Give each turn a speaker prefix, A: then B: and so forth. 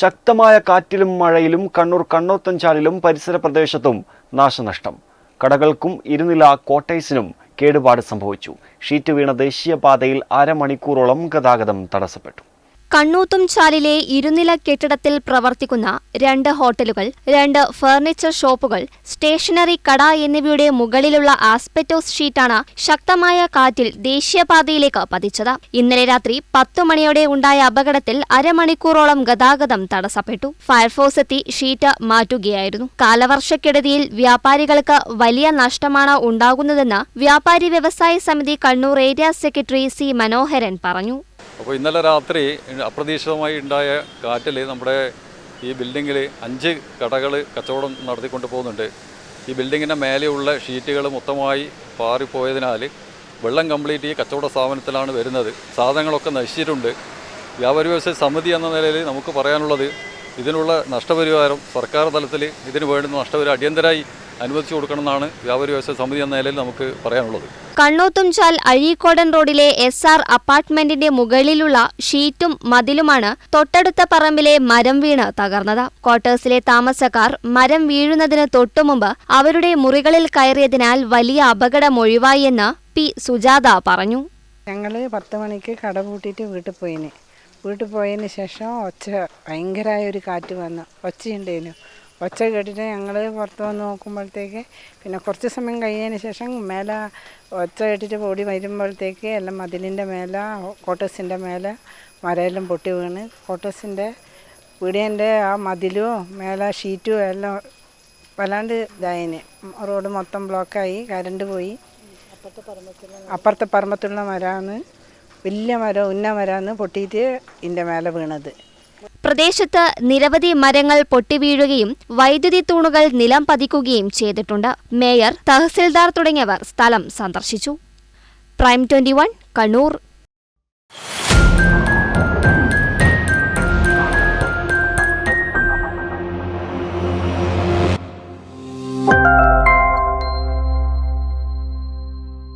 A: ശക്തമായ കാറ്റിലും മഴയിലും കണ്ണൂർ കണ്ണോത്തഞ്ചാലിലും പരിസര പ്രദേശത്തും നാശനഷ്ടം. കടകൾക്കും ഇരുനില കോട്ടേഴ്സിനും കേടുപാട് സംഭവിച്ചു. ഷീറ്റ് വീണ ദേശീയപാതയിൽ അരമണിക്കൂറോളം ഗതാഗതം തടസ്സപ്പെട്ടു.
B: കണ്ണൂത്തുംചാലിലെ ഇരുനില കെട്ടിടത്തിൽ പ്രവർത്തിക്കുന്ന രണ്ട് ഹോട്ടലുകൾ രണ്ട് ഫർണിച്ചർ ഷോപ്പുകൾ സ്റ്റേഷനറി കട എന്നിവയുടെ മുകളിലുള്ള ആസ്പെറ്റോസ് ഷീറ്റാണ് ശക്തമായ കാറ്റിൽ ദേശീയപാതയിലേക്ക് പതിച്ചത്. ഇന്നലെ രാത്രി പത്തു മണിയോടെ ഉണ്ടായ അപകടത്തിൽ അരമണിക്കൂറോളം ഗതാഗതം തടസ്സപ്പെട്ടു. ഫയർഫോഴ്സ് എത്തി ഷീറ്റ് മാറ്റുകയായിരുന്നു. കാലവർഷക്കെടുതിയിൽ വ്യാപാരികൾക്ക് വലിയ നഷ്ടമാണ് ഉണ്ടാകുന്നതെന്ന് വ്യാപാരി വ്യവസായ സമിതി Kannur area secretary C Manoharan പറഞ്ഞു.
C: അപ്പോൾ ഇന്നലെ രാത്രി അപ്രതീക്ഷിതമായി ഉണ്ടായ കാറ്റിൽ നമ്മുടെ ഈ ബിൽഡിങ്ങിൽ അഞ്ച് കടകൾ കച്ചവടം നടത്തിക്കൊണ്ട് പോകുന്നുണ്ട്. ഈ ബിൽഡിങ്ങിന്റെ മേലെയുള്ള ഷീറ്റുകൾ മൊത്തമായി പാറിപ്പോയതിനാൽ വെള്ളം കംപ്ലീറ്റ് ഈ കച്ചവട സ്ഥാപനത്തിലാണ് വരുന്നത്. സാധനങ്ങളൊക്കെ നശിച്ചിട്ടുണ്ട്. വ്യാപാരി വ്യവസായ സമിതി എന്ന നിലയിൽ നമുക്ക് പറയാനുള്ളത് ഇതിനുള്ള നഷ്ടപരിഹാരം സർക്കാർ തലത്തിൽ ഇതിന് വേണ്ടുന്ന നഷ്ടപരിഹാരം അടിയന്തരമായി അനുവദിച്ചു കൊടുക്കണമെന്നാണ് വ്യാപാരി വ്യവസായ സമിതി എന്ന നിലയിൽ നമുക്ക് പറയാനുള്ളത്.
B: കണ്ണൂത്തുംചാൽ അഴീക്കോടൻ റോഡിലെ എസ് ആർ അപ്പാർട്ട്മെന്റിന്റെ മുകളിലുള്ള ഷീറ്റും മതിലുമാണ് തൊട്ടടുത്ത പറമ്പിലെ മരം വീണ് തകർന്നത്. ക്വാർട്ടേഴ്സിലെ താമസക്കാർ മരം വീഴുന്നതിന് തൊട്ടുമുമ്പ് അവരുടെ മുറികളിൽ കയറിയതിനാൽ വലിയ അപകടമൊഴിവായി എന്ന് പി സുജാത പറഞ്ഞു.
D: ഞങ്ങൾ പത്ത് മണിക്ക് കട പൂട്ടിയിട്ട് വീട്ടിൽ പോയിന്. വീട്ടിൽ പോയതിന് ശേഷം ഒച്ച ഭയങ്കരമായ ഒരു കാറ്റ് വന്നു. ഒച്ചയുണ്ടേനു ഒച്ച കേട്ടിട്ട് ഞങ്ങൾ പുറത്ത് വന്ന് നോക്കുമ്പോഴത്തേക്ക് പിന്നെ കുറച്ച് സമയം കഴിഞ്ഞതിന് ശേഷം മേലെ ഒച്ച കേട്ടിട്ട് ഓടി വരുമ്പോഴത്തേക്ക് എല്ലാം മതിലിന്റെ മേലെ കോട്ടേഴ്സിന്റെ മേലെ മരമെല്ലാം പൊട്ടി വീണ്. കോട്ടേഴ്സിന്റെ വീടിന്റെ ആ മതിലും മേലെ ഷീറ്റും എല്ലാം വല്ലാണ്ട് ഇതായിന്. റോഡ് മൊത്തം ബ്ലോക്കായി കരണ്ട് പോയി. അപ്പുറത്തെ പറമ്പത്തുള്ള മരമാണ് വലിയ മരം ഉന്ന മരമാണ് പൊട്ടിയിട്ട് ഇതിന്റെ മേലെ വീണത്.
B: പ്രദേശത്ത് നിരവധി മരങ്ങൾ പൊട്ടിവീഴുകയും വൈദ്യുതി തൂണുകൾ നിലം പതിക്കുകയും ചെയ്തിട്ടുണ്ട്. മേയർ തഹസിൽദാർ തുടങ്ങിയവർ സ്ഥലം സന്ദർശിച്ചു. Prime twenty Kannur.